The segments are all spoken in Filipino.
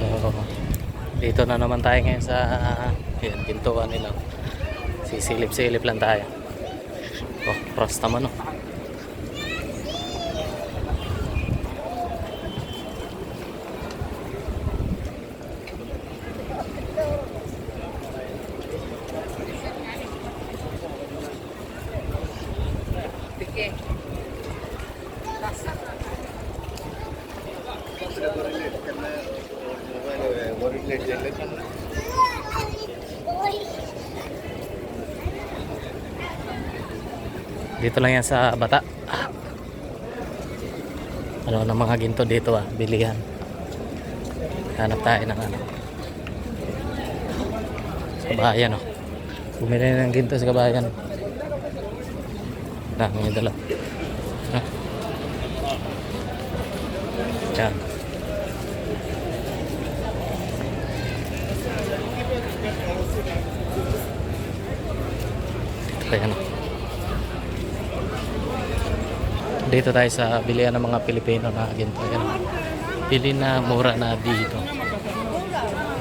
So, dito na naman tayo ngayon sa yan, pintuan nila. Sisilip-silip lang tayo. Oh, cross naman oh. Dito lang yan sa bata. Ah. Ano ng mga ginto dito ah, bilihan. Hanap tayo ng ano. Sa bayan oh. Bumili ng ginto sa kabayan. Na, may dala. Ah. Yan. Dito pa yan oh. Dito tayo sa bilihan ng mga Pilipino na ginto. Yan. Pili na mura na dito.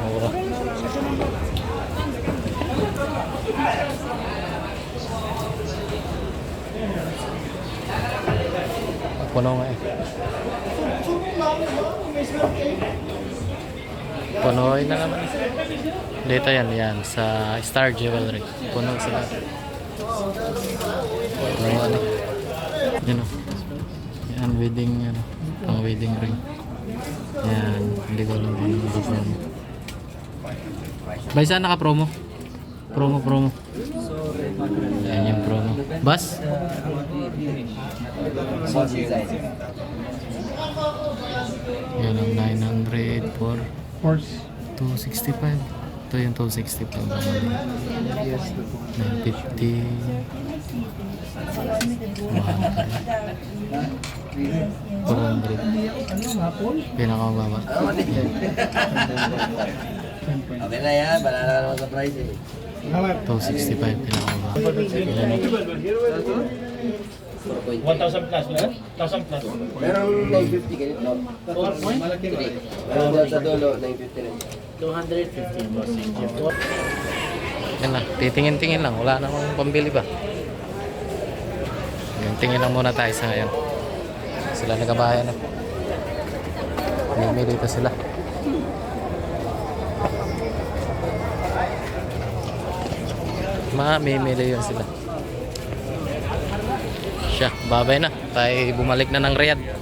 Mura. Puno nga eh. Punoy na naman. Dito yan, yan. Sa Star Jewelry. Puno sila. Ano. Yan o. Yan, wedding, ano, pang wedding ring. Yan, hindi ko alam anong design. Bay, saan naka-promo? Promo, promo. Yan yung promo. Bus? Yan ang 900 for Horse. 265. Ito yung 265 naman. Yes. 950. 400. Pinakamababa. Okay na yan, wala na naman sa price eh. 265 pinakamababa. Yan. 1,000 plus lahat? 1,000 plus. Merong 950 ganito. Meron dyan sa dulo, 950 rin. 250 boss. Yan lang. Titingin-tingin lang. Wala namang pambili ba? Yan, tingin lang muna tayo sa ngayon. Sila nagkabayan na. Mimili pa sila. Mamimili yun sila. Siya, babay na. Tayo bumalik na ng Riyadh.